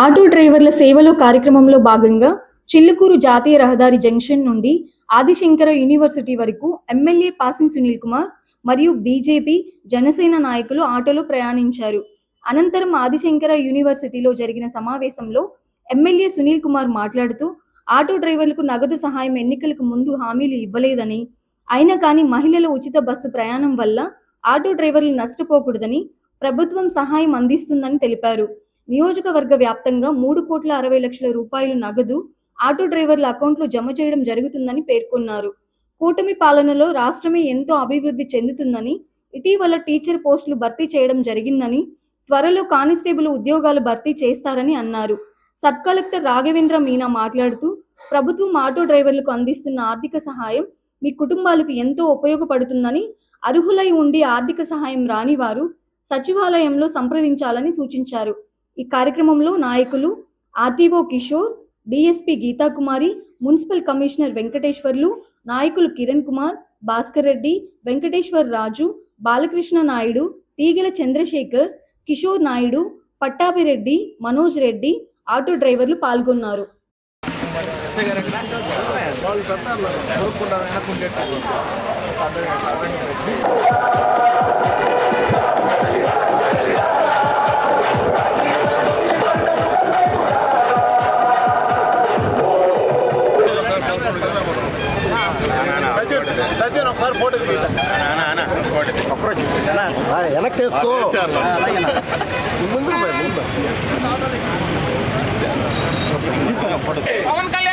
Auto డ్రైవర్ల సేవలో కార్యక్రమంలో భాగంగా చిల్లుకూరు జాతీయ రహదారి జంక్షన్ నుండి ఆదిశంకర యూనివర్సిటీ వరకు ఎమ్మెల్యే పాసిన్ సునీల్ కుమార్ మరియు బీజేపీ జనసేన నాయకులు ఆటోలో ప్రయాణించారు. అనంతరం ఆదిశంకర యూనివర్సిటీలో జరిగిన సమావేశంలో ఎమ్మెల్యే సునీల్ కుమార్ మాట్లాడుతూ ఆటో డ్రైవర్లకు నగదు సహాయం ఎన్నికలకు ముందు హామీలు ఇవ్వలేదని అయినా కానీ మహిళల ఉచిత బస్సు ప్రయాణం వల్ల ఆటో డ్రైవర్లు నష్టపోకూడదని ప్రభుత్వం సహాయం అందిస్తుందని తెలిపారు. నియోజకవర్గ వ్యాప్తంగా మూడు కోట్ల అరవై లక్షల రూపాయలు నగదు ఆటో డ్రైవర్ల అకౌంట్లో జమ చేయడం జరుగుతుందని పేర్కొన్నారు. కూటమి పాలనలో రాష్ట్రమే ఎంతో అభివృద్ధి చెందుతుందని ఇటీవల టీచర్ పోస్టులు భర్తీ చేయడం జరిగిందని త్వరలో కానిస్టేబుల్ ఉద్యోగాలు భర్తీ చేస్తారని అన్నారు. సబ్ కలెక్టర్ రాఘవేంద్ర మీనా మాట్లాడుతూ ప్రభుత్వం ఆటో డ్రైవర్లకు అందిస్తున్న ఆర్థిక సహాయం మీ కుటుంబాలకు ఎంతో ఉపయోగపడుతుందని అర్హులై ఉండి ఆర్థిక సహాయం రాని వారు సచివాలయంలో సంప్రదించాలని సూచించారు. ఈ కార్యక్రమంలో నాయకులు RTO Kishore DSP Geetakumari municipal commissioner Venkateswarlu నాయకులు కిరణ్ కుమార్ భాస్కర్ రెడ్డి వెంకటేశ్వర్ రాజు బాలకృష్ణ నాయుడు తీగల చంద్రశేఖర్ కిషోర్ నాయుడు పట్టాభిరెడ్డి మనోజ్ రెడ్డి ఆటో డ్రైవర్లు పాల్గొన్నారు. సచిన్ వెనక్కి వేసుకో ముందు ముందు పవన్ కళ్యాణ్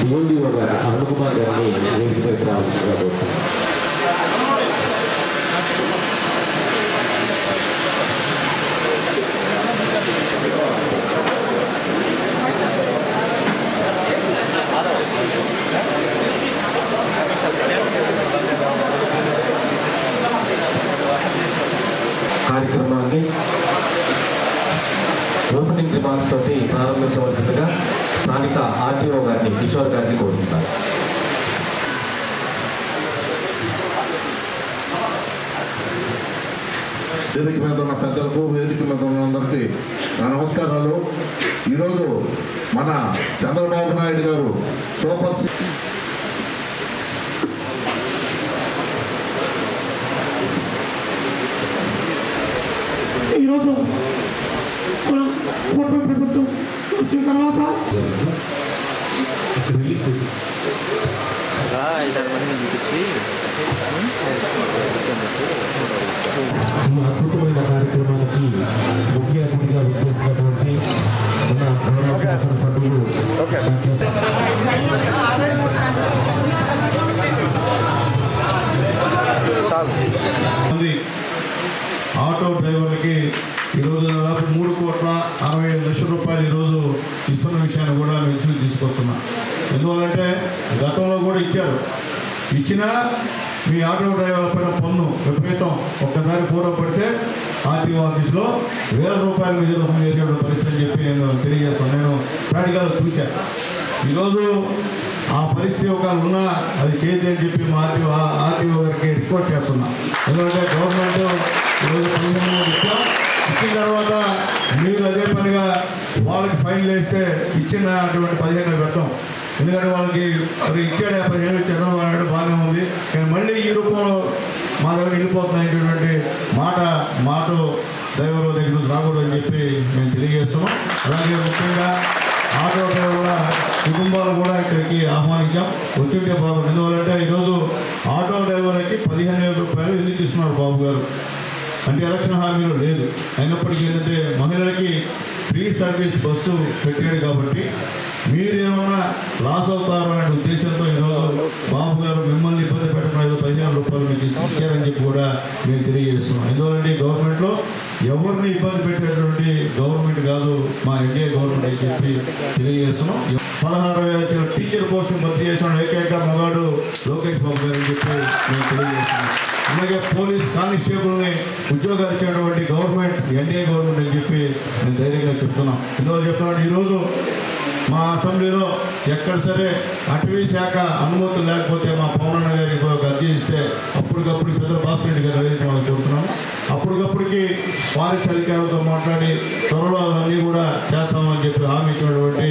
ఇవ్వండి ఒక అరుణ్ కుమార్ గారిని వేదికపైకి రావాల్సిందిగా కోరుతున్నాను ఓపెనింగ్ రిమార్క్స్ తోటి ప్రారంభించవలసిందిగా స్థానిక ఆర్టీఓ గారిని కిషోర్ గారిని కోరుతున్నాను వేదిక మీద ఉన్న పెద్దలకు వేదిక మీద ఉన్న అందరికీ నా నమస్కారాలు. ఈరోజు మన చంద్రబాబు నాయుడు గారు సూపర్ సి- ఈరోజు మన కూటమి ప్రభుత్వం వచ్చిన తర్వాత ఈ అద్భుతమైన కార్యక్రమానికి ముఖ్య అతిథిగా విచ్చేసినటువంటి మన గౌరవ శాసనసభ్యులు ఆటో డ్రైవర్లకి ఈరోజు దాదాపు మూడు కోట్ల అరవై ఐదు లక్షల రూపాయలు ఈరోజు ఇస్తున్న విషయాన్ని కూడా వెలుసు తీసుకొస్తున్నా. ఎందువల్లంటే గతంలో కూడా ఇచ్చారు. ఇచ్చినా మీ ఆటో డ్రైవర్ల పైన పన్ను విపరీతం. ఒక్కసారి పూర్వం పడితే ఆర్టీఓ ఆఫీస్లో వేల రూపాయల మీద రుణం చేసే పరిస్థితి అని చెప్పి నేను తెలియజేస్తాను. నేను ప్రాణికాలు చూశాను ఈరోజు ఆ పరిస్థితి ఒక ఉన్నా అది చేయదు అని చెప్పి మా ఆర్టీఓ ఆర్టీఓ గారికి రిక్వెస్ట్ చేస్తున్నా. ఎందుకంటే గవర్నమెంట్ ఈరోజు పదిహేను వందలు ఇచ్చాం ఇచ్చిన తర్వాత మీరు అదే పనిగా ఫైల్ ఫైన్ వేస్తే ఇచ్చిన అటువంటి పదిహేను వ్యర్థం ఎందుకంటే వాళ్ళకి మరి ఇచ్చాడు పదిహేను చంద్రబాబు నాయుడు బాగానే ఉంది. కానీ మళ్ళీ ఈ రూపంలో వెళ్ళిపోతున్నటువంటి మాట మాట డ్రైవర్ దగ్గర నుంచి రాకూడదని చెప్పి మేము తెలియజేస్తున్నాం. అలాగే ముఖ్యంగా ఆటో కూడా కుటుంబాలు కూడా ఇక్కడికి ఆహ్వానించాం. వచ్చింటే బాబు ఎందువల్లంటే ఈరోజు ఆటో డ్రైవర్లకి పదిహేను వేల రూపాయలు ఎందుకు ఇస్తున్నారు బాబు గారు? అంటే ఎలక్షన్ హామీలో లేదు. అయినప్పటికీ ఏంటంటే మహిళలకి ఫ్రీ సర్వీస్ బస్సు పెట్టాడు కాబట్టి మీరు లాస్ అవుతారు అనే ఉద్దేశంతో ఈరోజు బాబు గారు మిమ్మల్ని ఇబ్బంది పెట్టడం ఏదో పదిహేను రూపాయలు మీకు ఇచ్చారని చెప్పి కూడా మేము తెలియజేస్తున్నాం. ఎందుకంటే గవర్నమెంట్లో ఎవరిని ఇబ్బంది పెట్టేటువంటి గవర్నమెంట్ కాదు మా ఎన్డీఏ గవర్నమెంట్ అని చెప్పి తెలియజేస్తున్నాం. పదహారు వేల టీచర్ పోస్టులు భర్తీ చేసిన ఏకైక మగాడు లోకేష్ బాబు గారు అని చెప్పి మేము తెలియజేస్తున్నాం. అలాగే పోలీస్ కానిస్టేబుల్ని ఉద్యోగాలు ఇచ్చేటువంటి గవర్నమెంట్ ఎన్డీఏ గవర్నమెంట్ అని చెప్పి నేను ధైర్యంగా చెప్తున్నాం. ఎందువల్ల చెప్తున్నాడు ఈరోజు మా అసెంబ్లీలో ఎక్కడ సరే అటవీ శాఖ అనుమతులు లేకపోతే మా పవన్ గారికి అర్జీ ఇస్తే అప్పటికప్పుడు పెద్ద బాసిరెడ్డి గారు వేదిక మనం చెబుతున్నాం అప్పటికప్పటికి ఫారెస్ట్ అధికారులతో మాట్లాడి త్వరలో అవన్నీ కూడా చేస్తామని చెప్పి హామీ ఇచ్చినటువంటి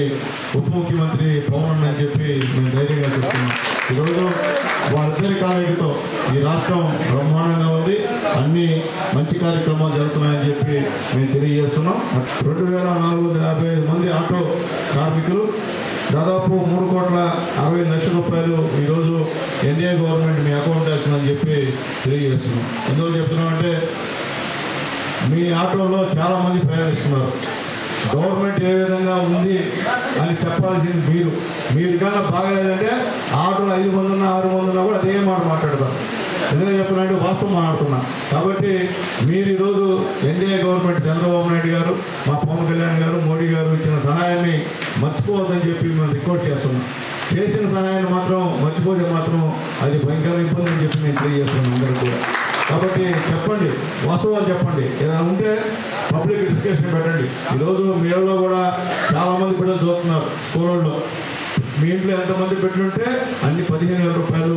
ఉప ముఖ్యమంత్రి పవన్ అని చెప్పి మేము ధైర్యంగా చెప్తున్నాం ఈరోజు వాళ్ళిద్దరి ఈ రాష్ట్రం బ్రహ్మాండంగా ఉంది. అన్ని మంచి కార్యక్రమాలు జరుగుతున్నాయని చెప్పి మేము తెలియజేస్తున్నాం. రెండు వేల నాలుగు వందల యాభై ఐదు మంది ఆటో కార్మికులు దాదాపు మూడు కోట్ల అరవై లక్షల రూపాయలు ఈరోజు ఎన్డీఏ గవర్నమెంట్ మీ అకౌంట్ వేస్తుందని చెప్పి తెలియజేస్తున్నాం. ఎందుకు చెప్తున్నామంటే మీ ఆటోలో చాలా మంది ప్రయాణిస్తున్నారు. గవర్నమెంట్ ఏ విధంగా ఉంది అని చెప్పాల్సింది మీరు. మీరు కన్నా బాగాలేదంటే ఆటలు ఐదు మంది ఉన్నా ఆరు మంది ఉన్నా కూడా అదే మాట మాట్లాడతారు. ఎందుకంటే చెప్పినట్టు వాస్తవం మాట్లాడుతున్నా. కాబట్టి మీరు ఈరోజు ఎన్డీఏ గవర్నమెంట్ చంద్రబాబు నాయుడు గారు మా పవన్ కళ్యాణ్ గారు మోడీ గారు ఇచ్చిన సహాయాన్ని మర్చిపోవద్దని చెప్పి మేము రిక్వెస్ట్ చేస్తున్నాం. చేసిన సహాయాన్ని మాత్రం మర్చిపోతే మాత్రం అది భయంకర ఇబ్బంది అని చెప్పి నేను తెలియజేస్తున్నాను అందరూ కూడా. కాబట్టి చెప్పండి వాస్తవాలు చెప్పండి. ఏదైనా ఉంటే పబ్లిక్ డిస్కషన్ పెట్టండి. ఈరోజు మీలో కూడా చాలా మంది బిడ్డలు చదువుతున్నారు స్కూళ్ళలో మీ ఇంట్లో ఎంతమంది పెట్టుంటే అన్ని పదిహేను వేల రూపాయలు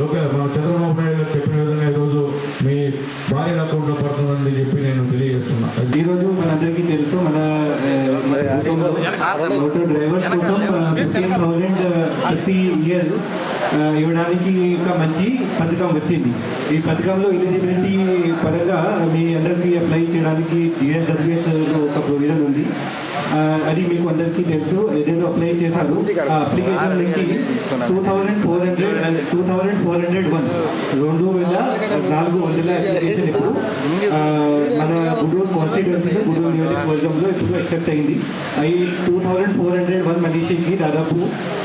లోకే మన చంద్రబాబు భార్య అకౌంట్లో పడుతుందని చెప్పి నేను తెలియజేస్తున్నా. ఈరోజు మనందరికీ తెలుసు మన ఆటో డ్రైవర్స్ కోసం ఫిఫ్టీన్ థౌజండ్ ప్రతి ఇయర్ ఇవ్వడానికి ఒక మంచి పథకం వచ్చింది. ఈ పథకంలో ఎలిజిబిలిటీ పరంగా మీ అందరికీ అప్లై చేయడానికి జిఎస్డబ్ల్యూఎస్ ఒక ప్రొవిజన్ ఉంది. అది మీకు అందరికీ తెలుసు. ఏదేదో అప్లై చేశారు. అప్లికేషన్ నుంచి two thousand four hundred two thousand four hundred one రెండు వేల నాలుగు వందల అప్లికేషన్ ఇప్పుడు. మన గుడూరు కాన్స్టిట్యున్సీలో గుడూరు నియోజకవర్గంలో ఇప్పుడు ఎక్సెప్ట్ అయింది. ఈ two thousand four hundred one మనిషికి దాదాపు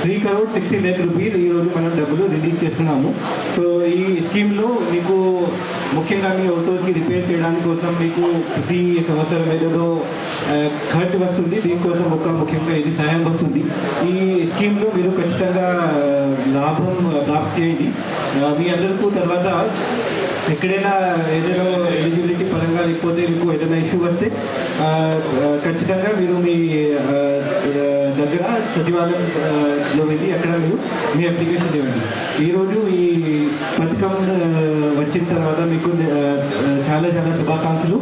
three crore sixty lakh rupees ఈరోజు మనం డబ్బులు రిలీజ్ చేస్తున్నాము. సో ఈ స్కీమ్లో మీకు ముఖ్యంగా మీ ఆటోస్కి రిపేర్ చేయడానికి కోసం మీకు ప్రతి సంవత్సరం ఏదో ఖర్చు వస్తుంది. దీనికోసం ఒక ముఖ్యంగా ఇది సహాయం వస్తుంది. ఈ స్కీమ్లో మీరు ఖచ్చితంగా లాభం ప్రాప్తి చేయండి. మీ అందరికీ తర్వాత ఎక్కడైనా ఏదైనా ఎలిజిబిలిటీ పరంగా లేకపోతే మీకు ఏదైనా ఇష్యూ వస్తే ఖచ్చితంగా మీరు మీ దగ్గర సచివాలయంలో వెళ్ళి అక్కడ మీరు మీ అప్లికేషన్ ఇవ్వండి ఈరోజు ఈ పథకం వచ్చిన తర్వాత మీకు చాలా చాలా శుభాకాంక్షలు.